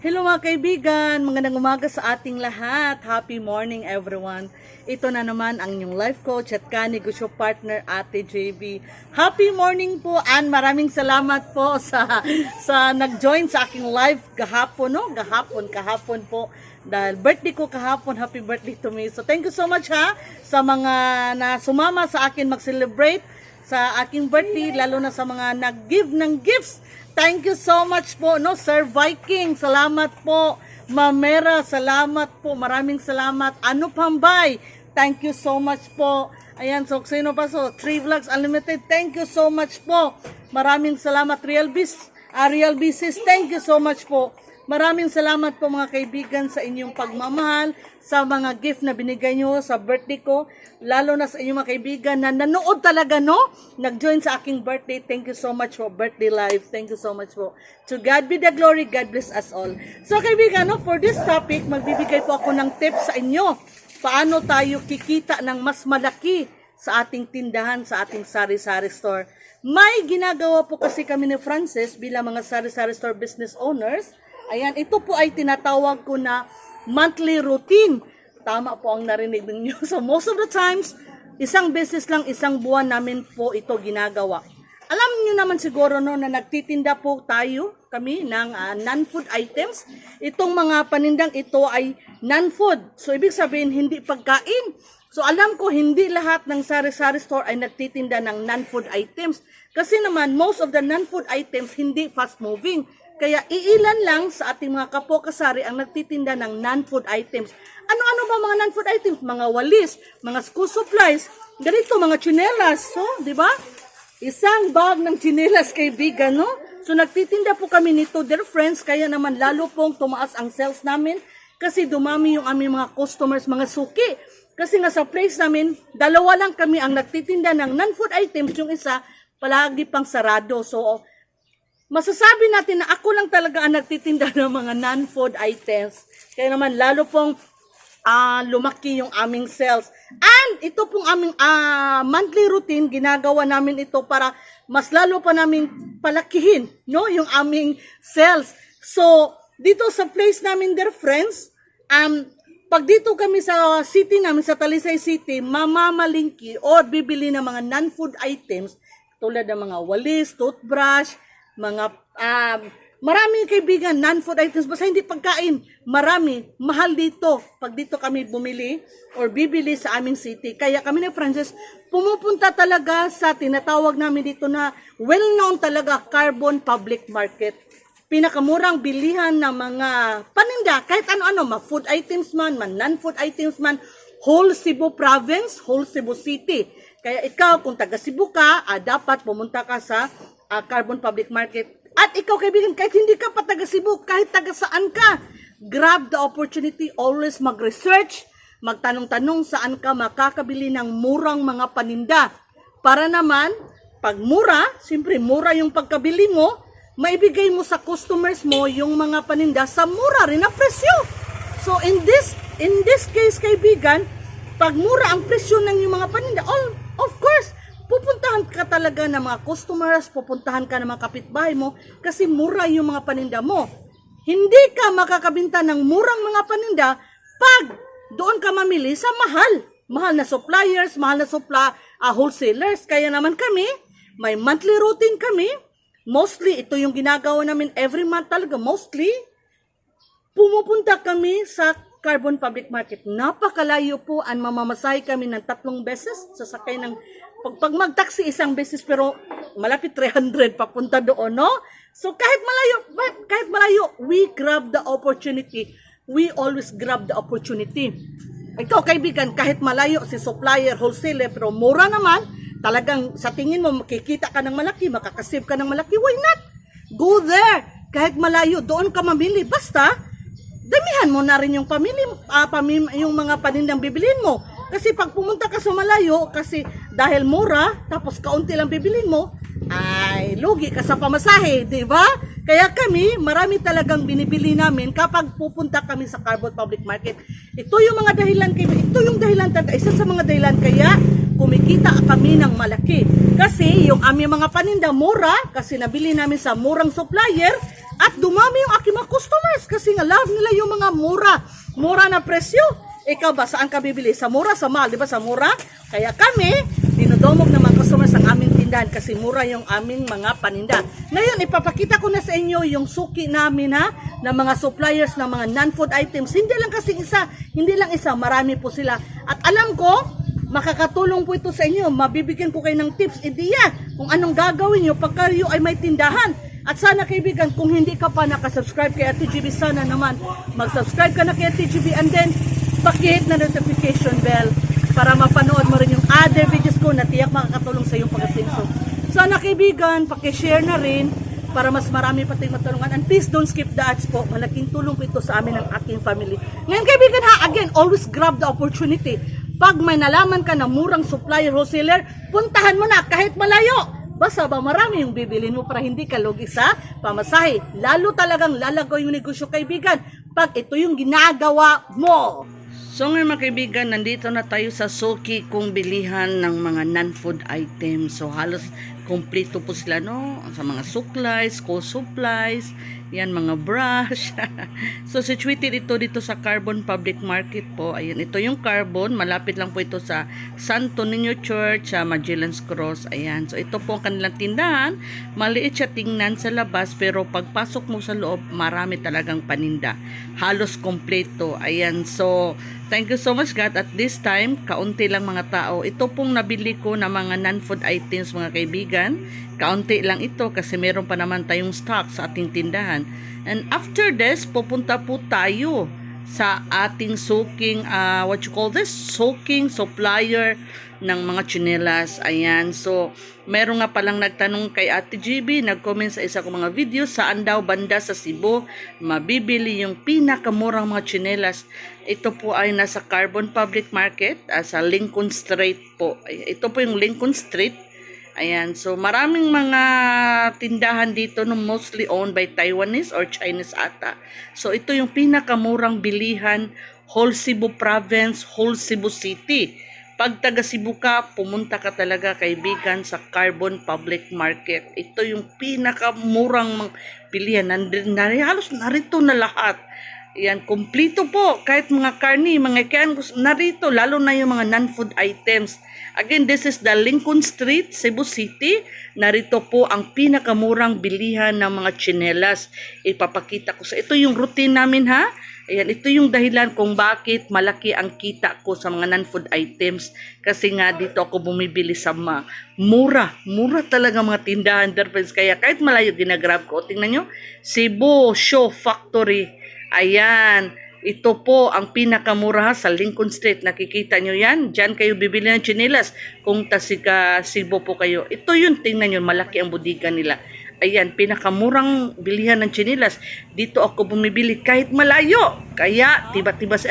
Hello mga kaibigan, magandang umaga sa ating lahat. Happy morning everyone. Ito na naman ang inyong life coach at kanegosyo partner Ate JB. Happy morning po and maraming salamat po sa sa nag-join sa aking live kahapon, no? Gahapon, kahapon po. Dahil birthday ko kahapon, happy birthday to me. So thank you so much ha sa mga na sumama sa akin mag-celebrate sa aking birthday, lalo na sa mga nag-give ng gifts. Thank you so much po, no, Sir Viking. Salamat po. Mamera, salamat po. Maraming salamat. Ano Pambay, thank you so much po. Ayan, so sino pa so? Three Vlogs Unlimited, thank you so much po. Maraming salamat. Real Bis, ah, Real Bisis, thank you so much po. Maraming salamat po mga kaibigan sa inyong pagmamahal, sa mga gift na binigay nyo sa birthday ko, lalo na sa inyong mga kaibigan na nanood talaga, no? Nag-join sa aking birthday. Thank you so much for birthday live. Thank you so much po. To God be the glory. God bless us all. So kaibigan, no, for this topic, magbibigay po ako ng tips sa inyo. Paano tayo kikita ng mas malaki sa ating tindahan, sa ating sari-sari store. May ginagawa po kasi kami ni Francis bilang mga sari-sari store business owners. Ayan, ito po ay tinatawag ko na monthly routine. Tama po ang narinig ninyo. So most of the times, isang beses lang, isang buwan namin po ito ginagawa. Alam niyo naman siguro no na nagtitinda po tayo kami ng ah, non-food items. Itong mga panindang ito ay non-food. So ibig sabihin hindi pagkain. So alam ko hindi lahat ng sari-sari store ay nagtitinda ng non-food items. Kasi naman most of the non-food items hindi fast moving. Kaya iilan lang sa ating mga kapokasari ang nagtitinda ng non-food items. Ano-ano ba mga non-food items? Mga walis, mga school supplies, ganito mga chinelas, so, di ba? Isang bag ng chinelas kaibigan, no? So nagtitinda po kami nito, dear friends, kaya naman lalo pong tumaas ang sales namin kasi dumami yung aming mga customers, mga suki. Kasi nga sa place namin, dalawa lang kami ang nagtitinda ng non-food items, yung isa palagi pang sarado. So masasabi natin na ako lang talaga ang nagtitinda ng mga non-food items. Kaya naman lalo pong ah, lumaki yung aming sales. And ito pong aming ah, monthly routine, ginagawa namin ito para mas lalo pa namin palakihin no, yung aming sales. So, dito sa place namin, dear friends, um, pag dito kami sa city namin, sa Talisay City, mamamalingki or bibili ng mga non-food items tulad ng mga walis, toothbrush, mga um, maraming kaibigan, non-food items, basta hindi pagkain. Marami, mahal dito. Pag dito kami bumili or bibili sa aming city. Kaya kami ni Francis, pumupunta talaga sa tinatawag namin dito na well-known talaga carbon public market. Pinakamurang bilihan ng mga paninda, kahit ano-ano, ma food items man, man non-food items man, whole Cebu province, whole Cebu city. Kaya ikaw, kung taga Cebu ka, ah, dapat pumunta ka sa ah, Carbon Public Market. At ikaw, kaibigan, kahit hindi ka pa taga Cebu, kahit taga saan ka, grab the opportunity, always mag-research, magtanong-tanong saan ka makakabili ng murang mga paninda. Para naman, pag mura, siyempre mura yung pagkabili mo, maibigay mo sa customers mo yung mga paninda sa mura rin na presyo. So in this in this case kaibigan, pag mura ang presyo ng yung mga paninda, all, of course, talaga ng mga customers, pupuntahan ka ng mga kapitbahay mo kasi mura yung mga paninda mo. Hindi ka makakabinta ng murang mga paninda pag doon ka mamili sa mahal. Mahal na suppliers, mahal na supply, ah, wholesalers. Kaya naman kami, may monthly routine kami. Mostly, ito yung ginagawa namin every month talaga. Mostly, pumupunta kami sa Carbon Public Market. Napakalayo po ang mamamasahe kami ng tatlong beses. Sasakay ng, pag, pag mag-taxi isang beses pero malapit 300 papunta doon, no? So kahit malayo, kahit malayo, we grab the opportunity. We always grab the opportunity. Ikaw kaibigan, kahit malayo si supplier, wholesaler, pero mura naman, talagang sa tingin mo makikita ka ng malaki, makakasave ka ng malaki, why not? Go there! Kahit malayo, doon ka mamili. Basta, damihan mo na rin yung pamili, ah, pamim, yung mga panindang bibilin mo. Kasi pag pumunta ka sa malayo, kasi dahil mura, tapos kaunti lang bibilin mo, ay lugi ka sa pamasahe, di ba? Kaya kami, marami talagang binibili namin kapag pupunta kami sa Carbon Public Market. Ito yung mga dahilan, kay- ito yung dahilan talaga, isa sa mga dahilan kaya kumikita kami ng malaki. Kasi yung aming mga paninda mura, kasi nabili namin sa murang supplier, At dumami yung aking mga customers kasi nga love nila yung mga mura. Mura na presyo. Ikaw ba, saan ka bibili? Sa mura, sa mahal, di ba? Sa mura. Kaya kami, dinudomog ng mga customers ang aming tindahan kasi mura yung aming mga paninda. Ngayon, ipapakita ko na sa inyo yung suki namin ha, ng mga suppliers ng mga non-food items. Hindi lang kasi isa, hindi lang isa, marami po sila. At alam ko, makakatulong po ito sa inyo. Mabibigyan ko kayo ng tips, ideya, kung anong gagawin nyo pag kayo ay may tindahan. At sana kaibigan, kung hindi ka pa nakasubscribe kay Ate GB, sana naman mag-subscribe ka na kay Ate GB and then pakihit na notification bell para mapanood mo rin yung other videos ko na tiyak makakatulong sa iyong pag-asinso. Sana kaibigan, pakishare na rin para mas marami pa tayong matulungan. And please don't skip the ads po. Malaking tulong po ito sa amin ng aking family. Ngayon kaibigan ha, again, always grab the opportunity. Pag may nalaman ka na murang supplier wholesaler, puntahan mo na kahit malayo. Basta ba marami yung bibilin mo para hindi ka lugi sa pamasahe. Lalo talagang lalago yung negosyo kaibigan pag ito yung ginagawa mo. So ngayon mga kaibigan, nandito na tayo sa Suki kung bilihan ng mga non-food items. So halos kompleto po sila no sa mga supplies, school supplies, yan mga brush. so situated ito dito sa Carbon Public Market po. Ayan, ito yung Carbon, malapit lang po ito sa Santo Niño Church sa Magellan's Cross. Ayan. So ito po ang kanilang tindahan. Maliit siya tingnan sa labas pero pagpasok mo sa loob, marami talagang paninda. Halos kompleto. Ayan. So Thank you so much God. At this time, kaunti lang mga tao. Ito pong nabili ko na mga non-food items mga kaibigan. Kaunti lang ito kasi meron pa naman tayong stock sa ating tindahan. And after this, pupunta po tayo sa ating soaking, uh, what you call this? Soaking supplier ng mga chinelas. Ayan. So, meron nga palang nagtanong kay Ate GB, nag-comment sa isa kong mga video, saan daw banda sa Cebu mabibili yung pinakamurang mga chinelas. Ito po ay nasa Carbon Public Market, ah, sa Lincoln Street po. Ito po yung Lincoln Street. Ayan, so maraming mga tindahan dito no mostly owned by Taiwanese or Chinese ata. So ito yung pinakamurang bilihan whole Cebu province, whole Cebu City. Pag taga Cebu ka, pumunta ka talaga kaibigan sa Carbon Public Market. Ito yung pinakamurang bilihan. Nandun, na, halos narito na lahat. Yan, kumplito po. Kahit mga karni, mga ikan, narito. Lalo na yung mga non-food items. Again, this is the Lincoln Street, Cebu City. Narito po ang pinakamurang bilihan ng mga chinelas. Ipapakita ko sa ito yung routine namin ha. Ayan, ito yung dahilan kung bakit malaki ang kita ko sa mga non-food items. Kasi nga dito ako bumibili sa ma mura. Mura talaga mga tindahan, friends. Kaya kahit malayo ginagrab ko. Tingnan nyo, Cebu Show Factory. Ayan. Ito po ang pinakamura sa Lincoln Street. Nakikita nyo yan? Diyan kayo bibili ng chinelas. Kung tasika Cebu po kayo. Ito yun, tingnan nyo, malaki ang budiga nila. Ayan, pinakamurang bilihan ng chinelas. Dito ako bumibili kahit malayo. Kaya, tiba-tiba sa